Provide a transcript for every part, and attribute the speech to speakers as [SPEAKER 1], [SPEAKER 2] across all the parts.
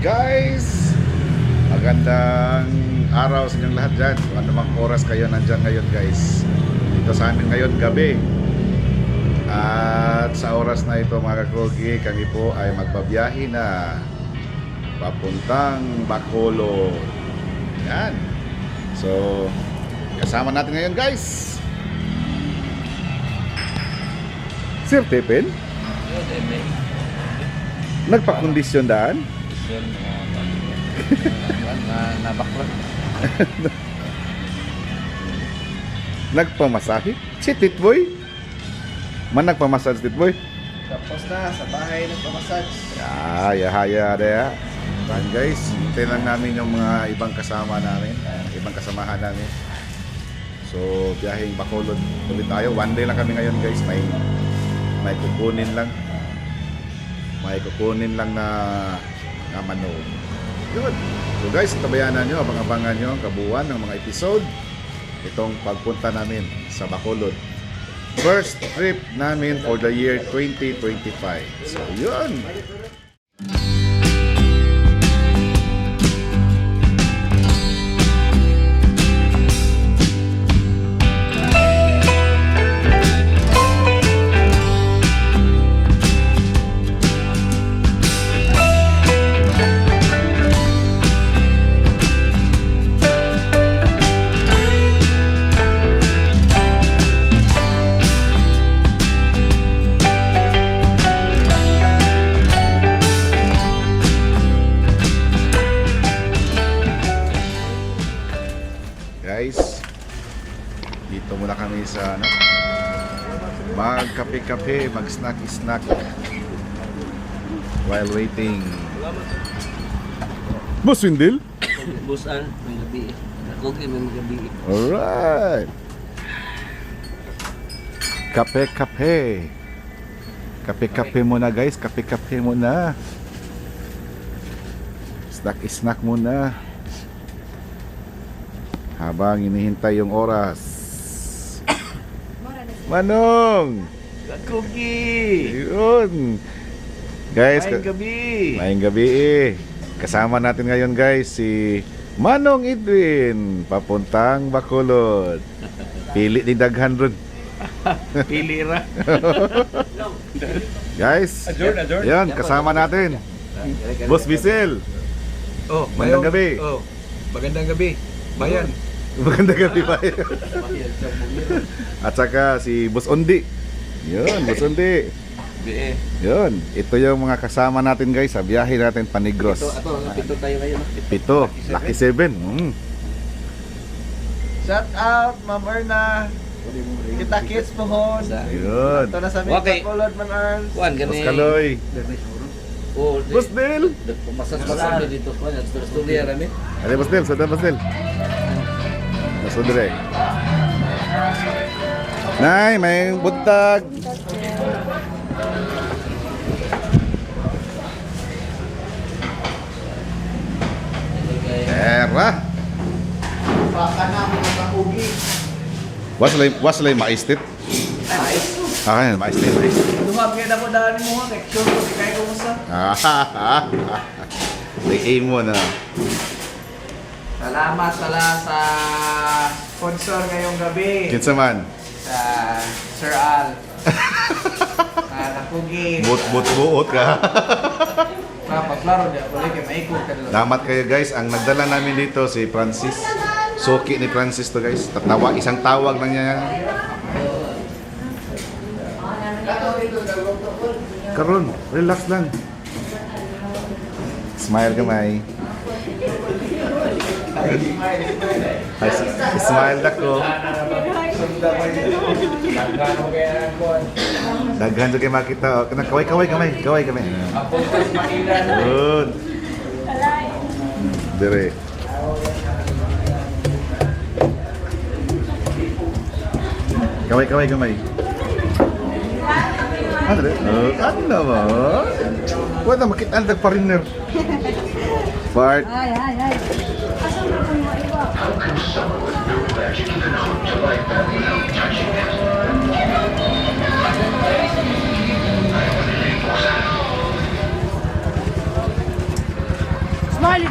[SPEAKER 1] guys? Magandang araw sa inyong lahat dyan. Kung anumang oras kayo nandyan ngayon guys. Dito sa amin ngayon gabi. At sa oras na ito mga kakogi, kami po ay magbabiyahe na papuntang Bacolod. Yan. So, kasama natin ngayon guys. Sir Tepin, nagpakondisyon daan?
[SPEAKER 2] Nabakla.
[SPEAKER 1] Nagpamasahe? Si Titboy? Man nagpamassage Titboy?
[SPEAKER 2] Tapos na, sa bahay ng pamasage.
[SPEAKER 1] Ah, yahaya daya. Yan guys, hintay lang namin yung mga ibang kasama namin, ibang kasamahan namin. So, biyaheng Bacolod ulit tayo. One day lang kami ngayon guys. May may kukunin lang. May kukunin lang na na manog. Yun. So guys, tabayanan nyo, abang-abangan nyo ang kabuuan ng mga episode itong pagpunta namin sa Bacolod. First trip namin for the year 2025. So, yun. Magkape-kape, mag-snack-snack while waiting. Boss Windel?
[SPEAKER 2] Busan, may gabi. Kay may gabi.
[SPEAKER 1] Alright. Kape-kape. Kape-kape muna guys, kape-kape muna. Snack-snack muna. Habang inihintay yung oras. Manong!
[SPEAKER 2] Cookie!
[SPEAKER 1] Yun! Guys,
[SPEAKER 2] Maayong gabi!
[SPEAKER 1] Maayong gabi eh. Kasama natin ngayon guys si Manong Edwin papuntang Bacolod. Pili ni daghan ron.
[SPEAKER 2] Pili ra.
[SPEAKER 1] Guys,
[SPEAKER 2] Adjourn, adjourn.
[SPEAKER 1] yan kasama natin. Boss Bisel.
[SPEAKER 3] Oh,
[SPEAKER 1] Magandang gabi.
[SPEAKER 3] Oh, magandang gabi. Bayan.
[SPEAKER 1] Maganda gabi pa. At saka si Boss Ondi. Yun, Ondi.
[SPEAKER 2] Gabi.
[SPEAKER 1] Yun, ito yung mga kasama natin guys sa biyahe natin Panigros.
[SPEAKER 2] Ito, ito, napito tayo ngayon.
[SPEAKER 1] Pito, Lucky Seven. Mm.
[SPEAKER 3] Shout out, Ma'am Erna. Kita kids pohon.
[SPEAKER 1] Yun.
[SPEAKER 3] Ito na sa
[SPEAKER 2] Okay.
[SPEAKER 3] mga kulod man Arms.
[SPEAKER 2] Kuan
[SPEAKER 1] Boss
[SPEAKER 2] gani.
[SPEAKER 1] Kaloy.
[SPEAKER 2] Oh,
[SPEAKER 1] Boss Del.
[SPEAKER 2] Pumasas pa sa dito. Kuan, studio rami.
[SPEAKER 1] Ada Boss Del, sada Boss Del. Nasa dire. Nay, may buntag. Era.
[SPEAKER 3] Baka na mga kapugi.
[SPEAKER 1] Was lay was lay maistit. Ah, maistit. maistit.
[SPEAKER 3] Dumag kayo na po daan mo. Show ko, di kayo kumusta.
[SPEAKER 1] Ah. Like mo na.
[SPEAKER 3] Salamat pala sa sponsor ngayong gabi.
[SPEAKER 1] Kinsa man.
[SPEAKER 3] Sa Sir Al. Sa Napugi.
[SPEAKER 1] But but buot ka.
[SPEAKER 3] Papaklaro niya. Wala kayo maikot ka doon.
[SPEAKER 1] Salamat kayo guys. Ang nagdala namin dito si Francis. Suki ni Francis to guys. Tatawa, isang tawag lang niya. Karon, relax lang. Smile ka, Ko. Daghan to kayo makita. Kana kaway kaway kamay, kaway kamay. Good. Dire. Kaway kaway kamay. Ano dire? Oh, ano naman? Wala makita ang tagpariner. Fart.
[SPEAKER 4] Ay, ay, ay. Asa mo kung maiwa?
[SPEAKER 1] Smiley,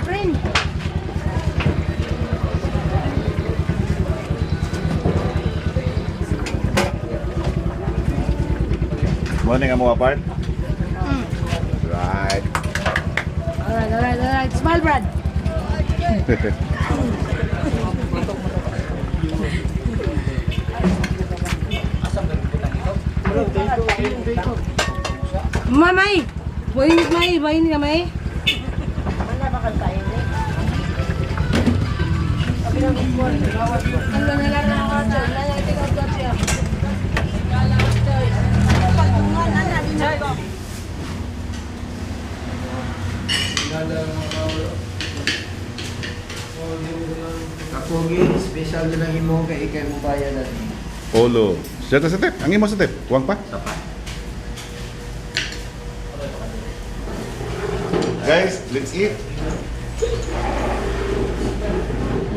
[SPEAKER 1] bring. Morning, kamu
[SPEAKER 4] apa? Hmm.
[SPEAKER 1] Right.
[SPEAKER 4] Alright, alright, alright. Smile, Brad. Mamay! Mainit may, mainit ka may. Ano na lang ako yung tingog ko siya?
[SPEAKER 3] Kapogi, special din ang imo kay ikay mo bayan na.
[SPEAKER 1] Polo. Siya sa tip. Ang imo sa tip. Kuwang pa. Guys, let's eat.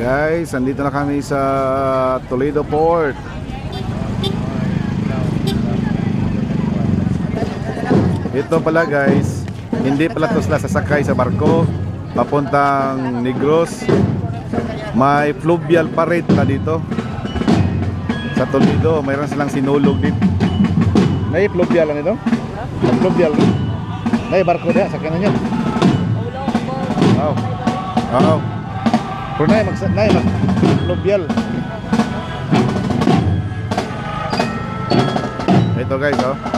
[SPEAKER 1] Guys, andito na kami sa Toledo Port. Ito pala guys, hindi pala to sila sasakay sa barko papuntang Negros. May fluvial parade na dito sa Toledo. Mayroon silang sinulog dito. May fluvial lang ito? May fluvial. May barko na, sakyan niya. Wow. Wow. Pero na mag na mag fluvial. Ito guys, oh.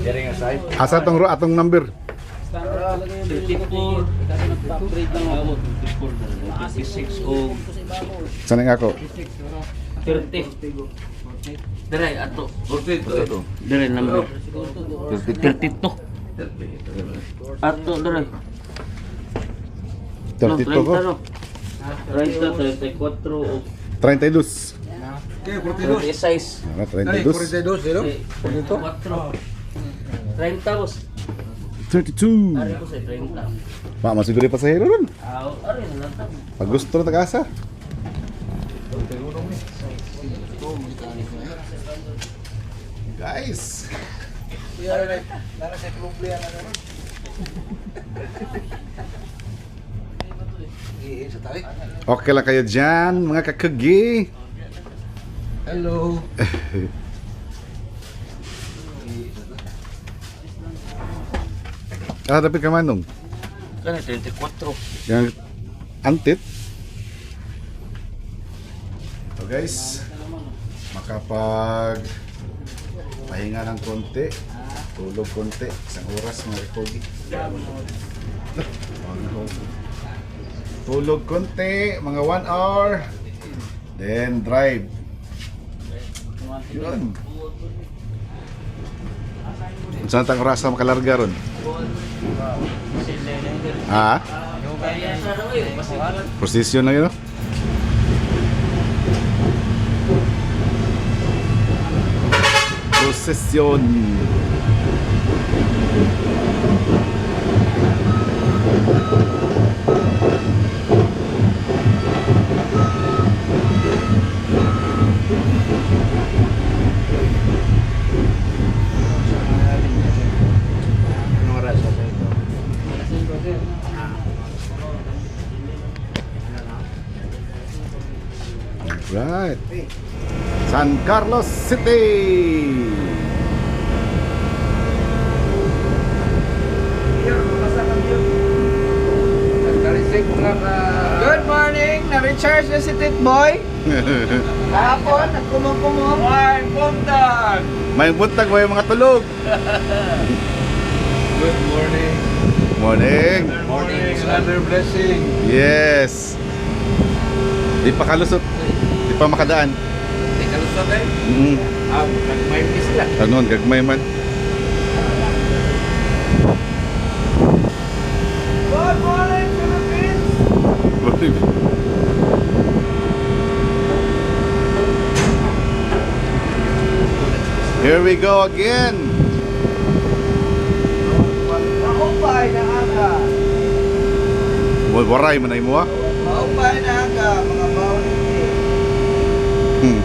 [SPEAKER 3] Diri nga site.
[SPEAKER 1] Asa tong atong number?
[SPEAKER 2] 34. Upgrade lang ako. 34. 56 o
[SPEAKER 1] Sana nga ako.
[SPEAKER 2] 30. Diray, ato.
[SPEAKER 1] Ito to.
[SPEAKER 2] Diray, number. 32. Ato, diray.
[SPEAKER 1] 32 ko.
[SPEAKER 2] 30, 34 o
[SPEAKER 1] 32.
[SPEAKER 2] 36.
[SPEAKER 1] Ano, 32.
[SPEAKER 3] 42 zero.
[SPEAKER 2] 34. 30 boss.
[SPEAKER 1] 32.
[SPEAKER 2] Ari ko sa 30.
[SPEAKER 1] Pa, masiguro yung pasahero ron.
[SPEAKER 2] Aw, ari na lang.
[SPEAKER 1] Pag gusto na tagasa. Guys,
[SPEAKER 3] Nara sa problema na ron. Eh, sa
[SPEAKER 1] okay lang kayo dyan, mga kakagi.
[SPEAKER 3] Hello.
[SPEAKER 1] Ah, dapat ka manong.
[SPEAKER 2] Kana 34.
[SPEAKER 1] Yang antit. So guys, makapag pahinga ng konti, tulog konti, isang oras mga kogi. Tulog konti, mga 1 hour. Then drive. Yun. Saan tang oras makalarga ron? Ha? Prosesyon na yun, no? Prosesyon. Right. San Carlos City.
[SPEAKER 3] Good morning! Na-recharge na si Tit Boy. Kahapon, nagkumong-kumong. Ay, puntag!
[SPEAKER 1] May buntag may mga tulog.
[SPEAKER 3] Good morning.
[SPEAKER 1] Morning.
[SPEAKER 3] Morning, another blessing.
[SPEAKER 1] Yes. Di pa kalusot. Di pa makadaan.
[SPEAKER 3] Di kalusot eh.
[SPEAKER 1] Mm.
[SPEAKER 3] Ah, nag-may miss lang.
[SPEAKER 1] Tanon, gagmay man.
[SPEAKER 3] Good morning, Philippines!
[SPEAKER 1] Here we go again.
[SPEAKER 3] Maupay na aga.
[SPEAKER 1] Wa- Waray man ay mo ah.
[SPEAKER 3] Maupay na aga, mga bawal hindi. Two hours to go.
[SPEAKER 1] Hmm.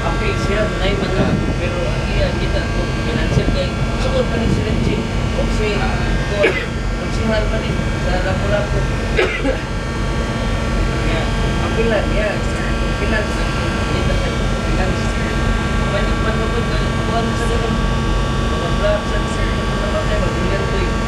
[SPEAKER 2] Okay, siya na yung mga, pero ang iya, kita ko, financial kay, sugod pa rin sila chip, o si, ko, konsihan pa rin, sa lapo-lapo. Yan, ang pilan, yan, finance, kita sa finance. Banyak pa sa ganun, mga vlog sa sa mga bagay, mag-ilan ko yun. Yan,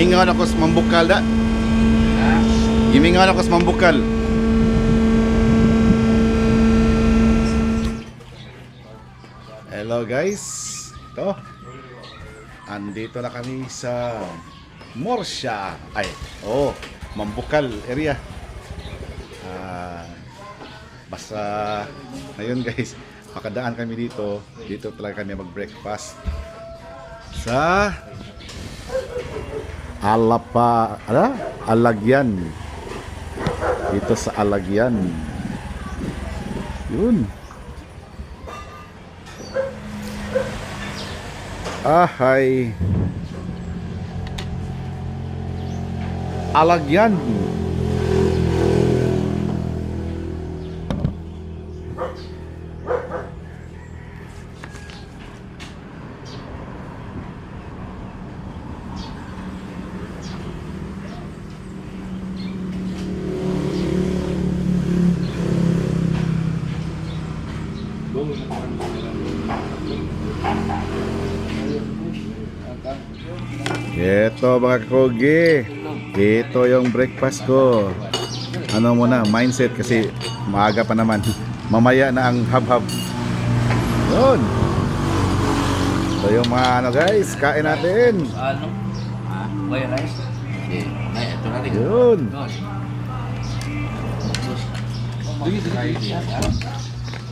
[SPEAKER 1] Mingaw ako sa mambukal da. Gimingaw ako sa mambukal. Hello guys. Ito. Andito na kami sa Morsha. Ay, oh, Mambukal area. Ah, basta ngayon guys, makadaan kami dito. Dito talaga kami mag-breakfast sa Alapa, ala? Alagyan. Dito sa Alagyan. Yun. Ahay. Alagyan. Mga kakogi. Ito yung breakfast ko. Ano muna, mindset kasi maaga pa naman. Mamaya na ang hab-hab. Yun. Ito yung mga ano guys, kain natin.
[SPEAKER 2] Ano? Boy rice? Okay. Ay, ito na rin.
[SPEAKER 1] Yun.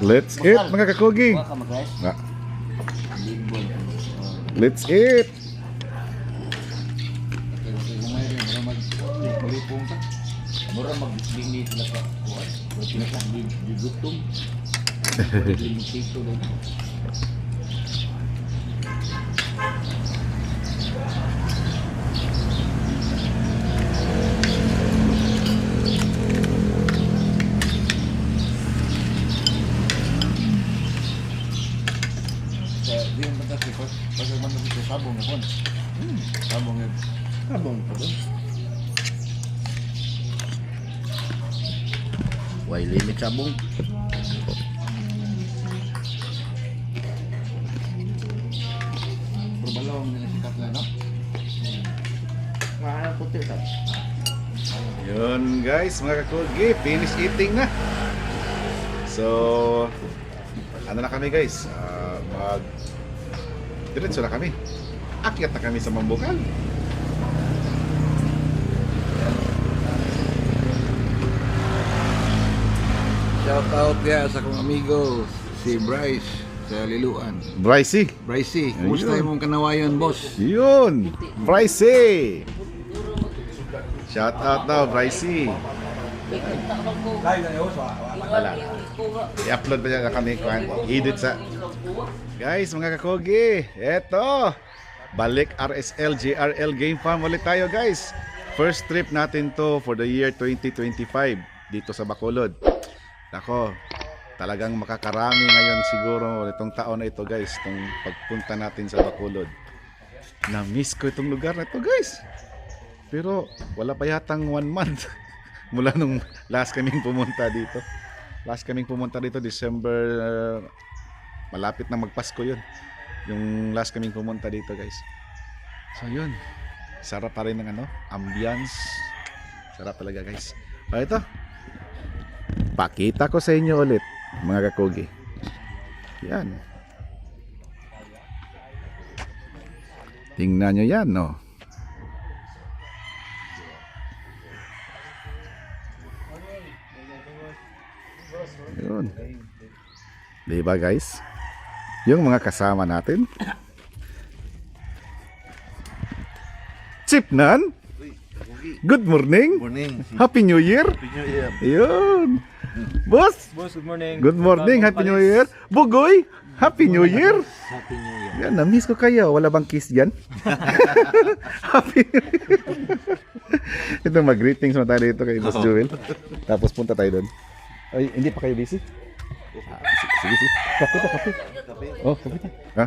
[SPEAKER 1] Let's eat mga kakogi.
[SPEAKER 2] Huwag ka mag-rice.
[SPEAKER 1] Ah, Let's eat.
[SPEAKER 2] Mura mag-bingit na pa. Huwag pinaka-bigutom. Limutito lang.
[SPEAKER 5] Kaya di yung batas ko, pag man ko sabong na kon. Sabong yun. Sabong pa doon.
[SPEAKER 2] Why limit sabong?
[SPEAKER 5] Pero balaw ang nilasikat na, no?
[SPEAKER 2] Mahal ko ito.
[SPEAKER 1] Yun guys, mga kakogi, finish eating na. So, ano na kami guys? Ah, mag diretso na kami. Akyat na kami sa Mambukal.
[SPEAKER 5] Shout out kaya sa kong amigo, si Bryce sa Liluan.
[SPEAKER 1] Brycey.
[SPEAKER 5] Bryce, kumusta yung kanawayan, boss?
[SPEAKER 1] Yun, Brycey. Shout out daw, Brycey. Wala. I-upload pa niya na kami. Edit sa Guys, mga kakogi, eto. Balik RSL JRL Game Farm ulit tayo, guys. First trip natin to for the year 2025 dito sa Bacolod. Nako, talagang makakarami ngayon siguro itong taon na ito, guys, itong pagpunta natin sa Bacolod. Na-miss ko itong lugar na ito, guys. Pero wala pa yatang one month mula nung last kaming pumunta dito. Last kaming pumunta dito, December, uh, malapit na magpasko yun. Yung last kaming pumunta dito, guys. So, yun. Sarap pa rin ng ano, ambience. Sarap talaga, guys. O, ito. Pakita ko sa inyo ulit, mga kakugi. Yan. Tingnan nyo yan, no? Yun. Di ba guys? Yung mga kasama natin. Chipnan. Good morning.
[SPEAKER 5] Morning.
[SPEAKER 1] Happy New Year. Yun. Boss.
[SPEAKER 3] Boss, good morning.
[SPEAKER 1] Good morning. Happy New Year. Bugoy. Happy New Year.
[SPEAKER 2] Happy New Year.
[SPEAKER 1] Yan, na-miss ko kayo. Wala bang kiss dyan? Happy New Year. Ito, mag-greetings mo tayo dito kay Boss Joel. Tapos punta tayo doon. Ay, hindi pa kayo busy? Sige, sige, sige. Kape pa, kape. Oh, kape. Ha?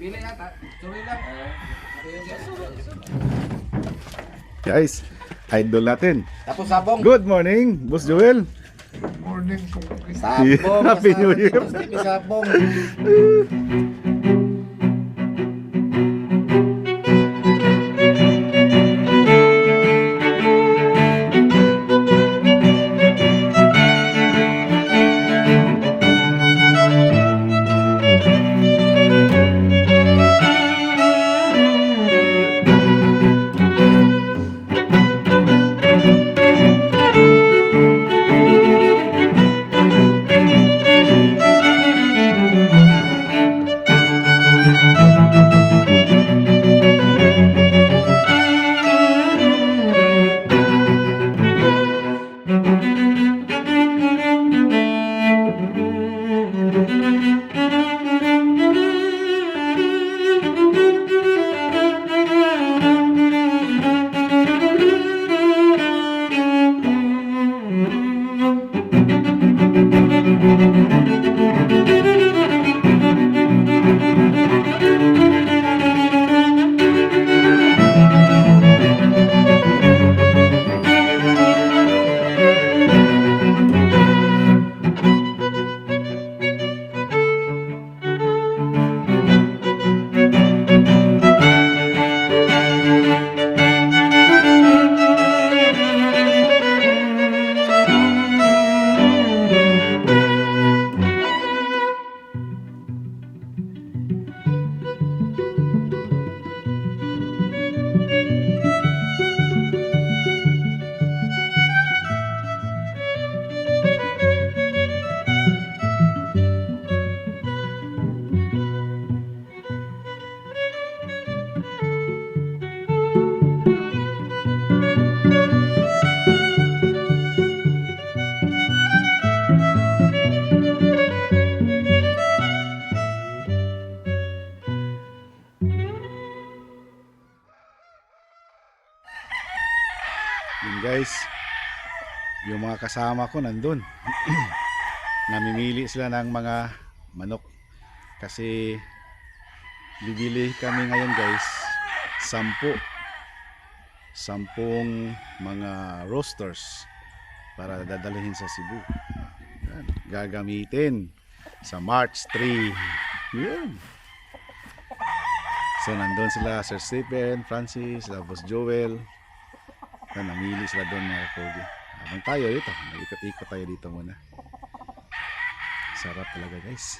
[SPEAKER 3] Pili yata. Tuloy lang.
[SPEAKER 1] Guys, idol natin.
[SPEAKER 2] Tapos sabong.
[SPEAKER 1] Good morning, Boss Joel.
[SPEAKER 5] Morning.
[SPEAKER 2] Sabong.
[SPEAKER 1] Happy New Year.
[SPEAKER 2] Sabong.
[SPEAKER 1] kasama ko nandun. Namimili sila ng mga manok. Kasi bibili kami ngayon guys, sampu. Sampung mga roasters para dadalhin sa Cebu. Gagamitin sa March 3. Yun. So nandun sila Sir Stephen, Francis, tapos Joel. Yan, namili sila doon mga kogi. Habang tayo dito, nag-ikot-ikot tayo dito muna. Sarap talaga guys.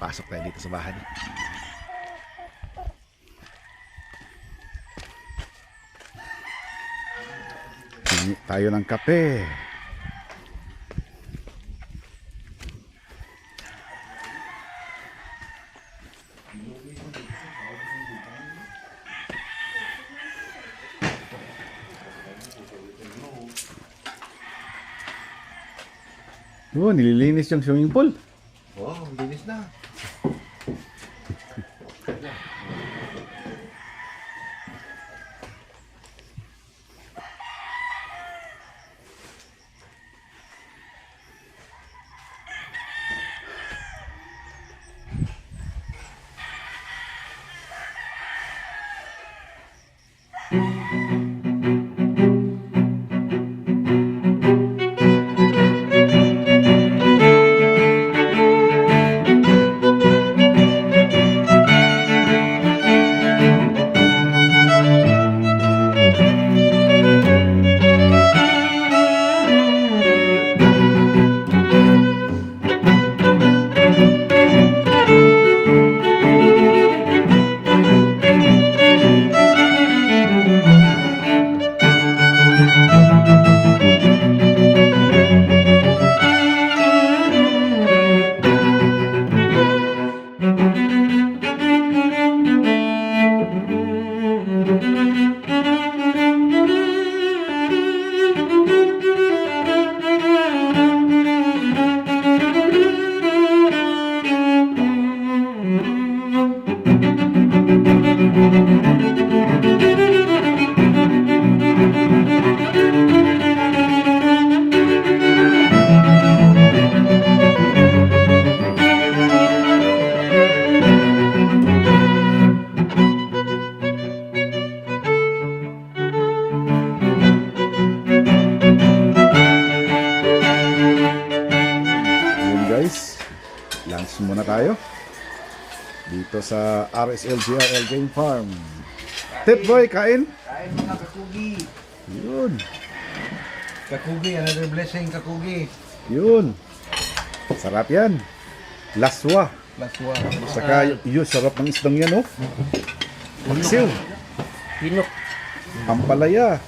[SPEAKER 1] Pasok tayo dito sa bahay. Hingi tayo ng kape. Nililinis yung swimming pool.
[SPEAKER 5] Sa RSLGRL Game Farm. Tip boy, kain.
[SPEAKER 3] Kain mga kakugi.
[SPEAKER 1] Yun,
[SPEAKER 3] Kakugi, another blessing kakugi.
[SPEAKER 1] yun. Sarap yan. Laswa.
[SPEAKER 3] Laswa.
[SPEAKER 1] Saka yun, sarap ng isdang yan oh. Maksiw.
[SPEAKER 2] Pinok.
[SPEAKER 1] Ampalaya.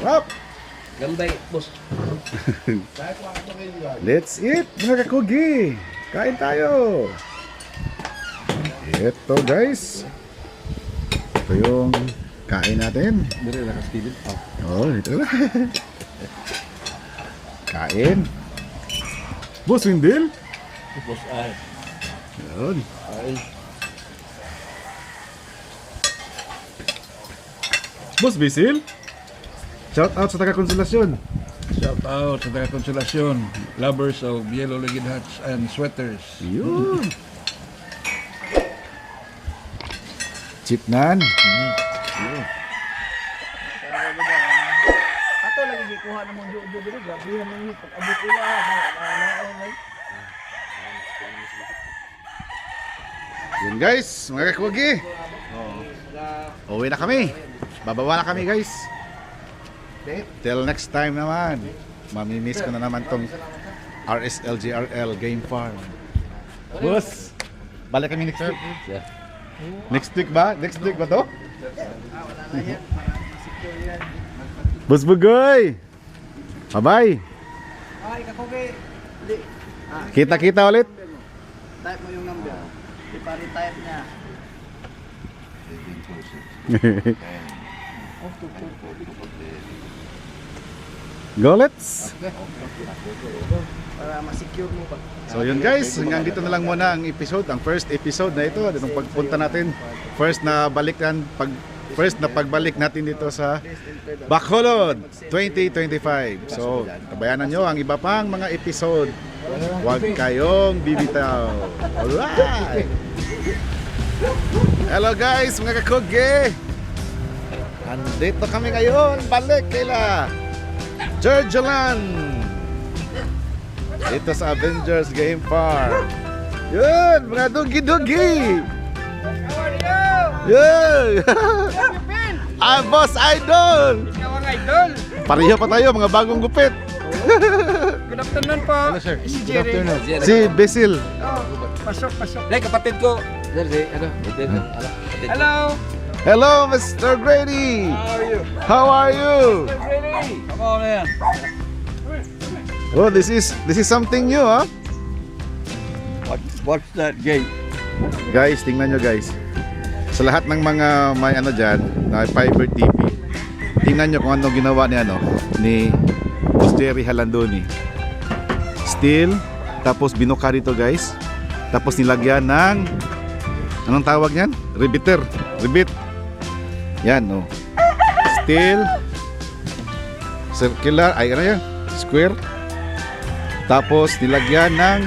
[SPEAKER 1] Sarap.
[SPEAKER 2] Gambay, boss.
[SPEAKER 1] Let's eat mga kakugi. Kain tayo. Ito guys. Ito yung kain natin.
[SPEAKER 5] Dire na ka Steven.
[SPEAKER 1] Oh, ito na. kain. Boss Windel.
[SPEAKER 2] Boss ay.
[SPEAKER 1] Yun.
[SPEAKER 2] Ay.
[SPEAKER 1] Boss Basil. Shout out sa taga Konsolasyon.
[SPEAKER 5] Shout out sa taga Konsolasyon, lovers of yellow-legged hats and sweaters.
[SPEAKER 1] Yun. Chip nan.
[SPEAKER 3] Ato lagi gikuha na mong jojo dito. Grabe naman yung pag-abot ila.
[SPEAKER 1] Yun guys, mga kakugi. Uwi na kami. Bababa na kami guys. Till next time naman. Mamimiss ko na naman tong RSLGRL Game Farm. Boss, balik kami next week. Next week ba? Next week ba to? Boss Bugoy! Bye-bye!
[SPEAKER 3] Di.
[SPEAKER 1] Kita-kita ulit.
[SPEAKER 3] Type mo yung number. Ipari-type niya.
[SPEAKER 1] Go let's!
[SPEAKER 3] Para ma-secure mo pa.
[SPEAKER 1] So yun guys, hanggang dito na lang muna ang episode, ang first episode na ito, itong pagpunta natin first na balikan pag first na pagbalik natin dito sa Bacolod 2025. So, tabayanan nyo ang iba pang mga episode. Huwag kayong bibitaw. Alright! Hello guys, mga kakugi! Andito kami ngayon, balik kaila Georgialand! Dito sa Avengers Game Farm. Yun, mga dugi-dugi!
[SPEAKER 6] How are you?
[SPEAKER 1] Yun! Ah, Boss Idol!
[SPEAKER 6] Ikaw ang idol.
[SPEAKER 1] Pareho pa tayo, mga bagong gupit.
[SPEAKER 6] Good afternoon po. Hello sir. Si Jerry.
[SPEAKER 1] Si Basil.
[SPEAKER 6] Oh, pasok, pasok.
[SPEAKER 5] Dahil kapatid ko. Sir, si, ano? Ko.
[SPEAKER 6] Hello.
[SPEAKER 1] Hello, Mr. Grady!
[SPEAKER 6] How are you?
[SPEAKER 1] How are you?
[SPEAKER 6] Really? Come on in.
[SPEAKER 1] Oh, this is this is something new, huh?
[SPEAKER 5] What, what's that gate?
[SPEAKER 1] Guys, tingnan nyo guys. Sa lahat ng mga may ano dyan, na fiber TV, tingnan nyo kung ano ginawa ni ano, ni Jerry Halandoni. Steel, tapos binuka dito guys. Tapos nilagyan ng, anong tawag niyan? Riveter. Rivet. Yan, no. Steel, circular, ay ano yan? Square. Tapos nilagyan ng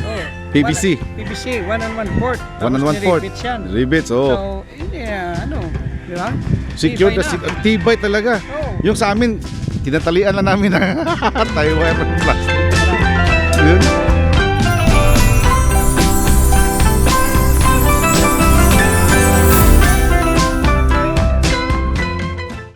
[SPEAKER 6] Oh,
[SPEAKER 1] PVC.
[SPEAKER 6] one- PVC, one and one fourth.
[SPEAKER 1] One and
[SPEAKER 6] Tapos
[SPEAKER 1] one
[SPEAKER 6] may
[SPEAKER 1] fourth.
[SPEAKER 6] rivets yan.
[SPEAKER 1] Rivets, oh.
[SPEAKER 6] So, hindi, ah, ano, di ba?
[SPEAKER 1] Secure na,
[SPEAKER 6] na.
[SPEAKER 1] sig- tibay talaga.
[SPEAKER 6] Oo.
[SPEAKER 1] Yung sa amin, tinatalian lang namin ng Taiwan plastic. Yun.